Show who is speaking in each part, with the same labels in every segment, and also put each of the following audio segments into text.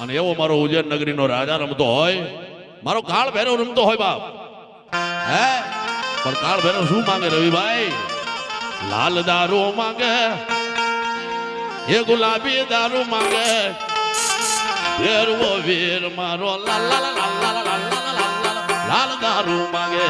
Speaker 1: અને એવો મારો ઉજ્જૈન નગરીનો રાજા રમતો હોય મારો કાળ ભેરો રમતો હોય બાપ હે પણ કાળ ભેરો શું માંગે રવિભાઈ લાલ દારૂ માંગે એ ગુલાબી દારૂ માંગે ભેરવો વીર મારો લાલ લાલ લાલ લાલ લાલ દારૂ માંગે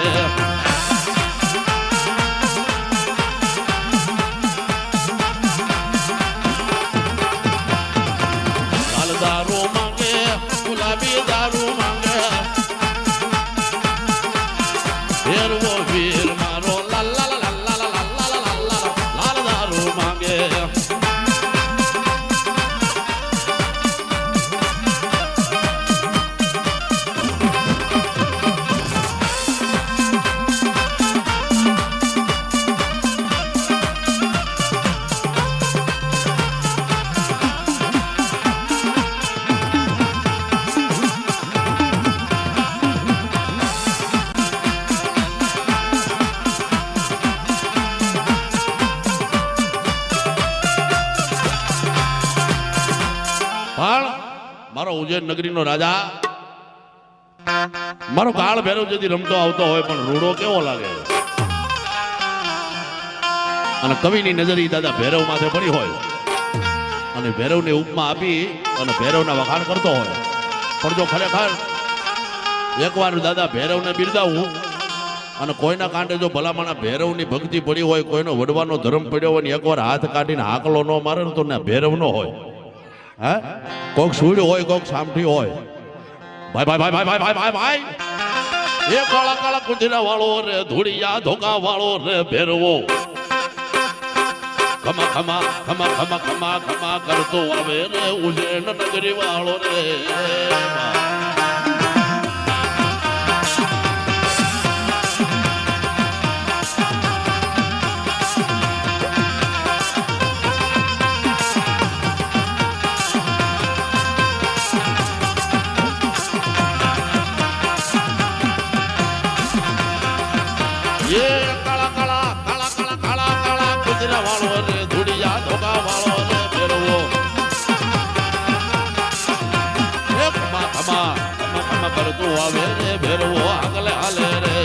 Speaker 1: પણ મારો ઉજ્જૈન નગરીનો રાજા, મારો કાળ ભેરવ જેથી રમતો આવતો હોય પણ રૂડો કેવો લાગે? અને કવિની નજર દાદા ભૈરવ માથે પડી હોય. અને ભૈરવને ઉપમા આપી અને ભૈરવના વખાણ કરતો હોય. પણ જો ખરેખર એકવાર દાદા ભૈરવને બિરદાવું અને કોઈના કાંઠે જો ભલામણા ભૈરવની ભક્તિ પડી હોય, કોઈનો વડવાનો ધર્મ પડ્યો હોય ને એકવાર હાથ કાઢીને હાકલો ન મારે તો ને ભેરવ ન હોય. હે? કોક સુડ હોય, કોક સામઠી હોય. ભાઈ ભાઈ ભાઈ ભાઈ ભાઈ ભાઈ ભાઈ એ કાળા કાળા કુંજરા વાળો રે, ધૂળિયા ધોકા વાળો રે, ભેરવો. ખમા ખમા ખમા ખમા ખમા ખમા કરતો આવે રે ઉજેણ નગરી વાળો રે. ભડકું આવે રે ભેરવો આગલે હાલે રે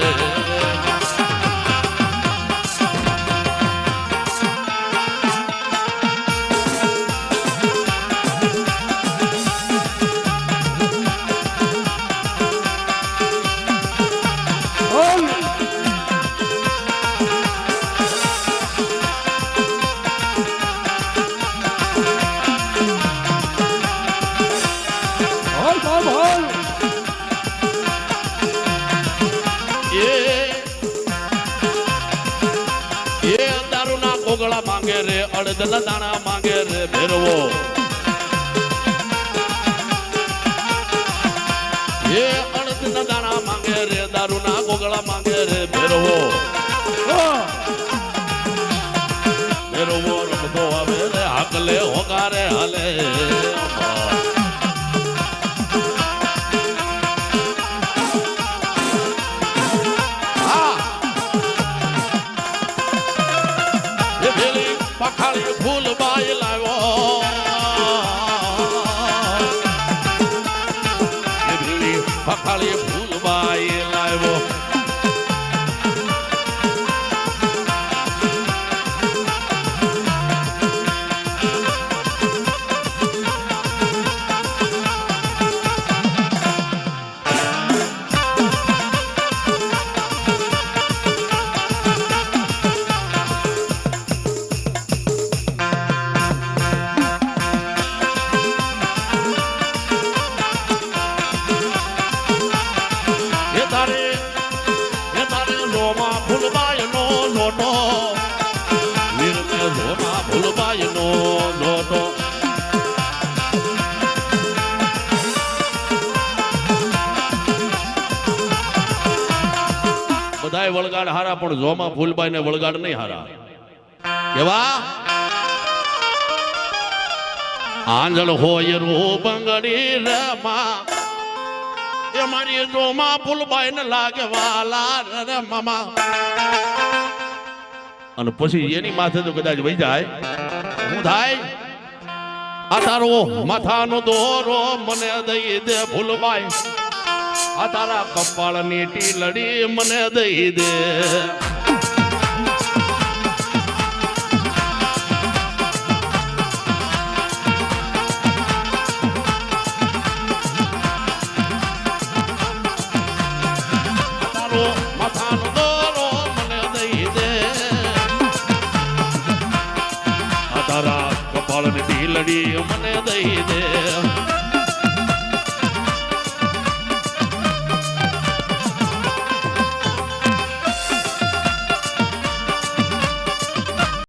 Speaker 1: Ball, ball, ball. અડદલા દાણા માંગે રે ભેરવો. બધાય વળગાડ હારા, પણ જોમાં ફૂલબાઈ ને વળગાડ નહીં હારા. કેવા? આંજળ હોય રો બંગડી રમા. એ મારી જોમાં ફૂલબાઈ ને લાગે વાલા રે અને પછી એની માથે તો કદાચ વહી જાય. હું થાય? આ તારો માથાનો દોરો મને દઈ દે ભૂલવાય. આ તારા કપાળની ટીલડી મને દઈ દે. આ તારા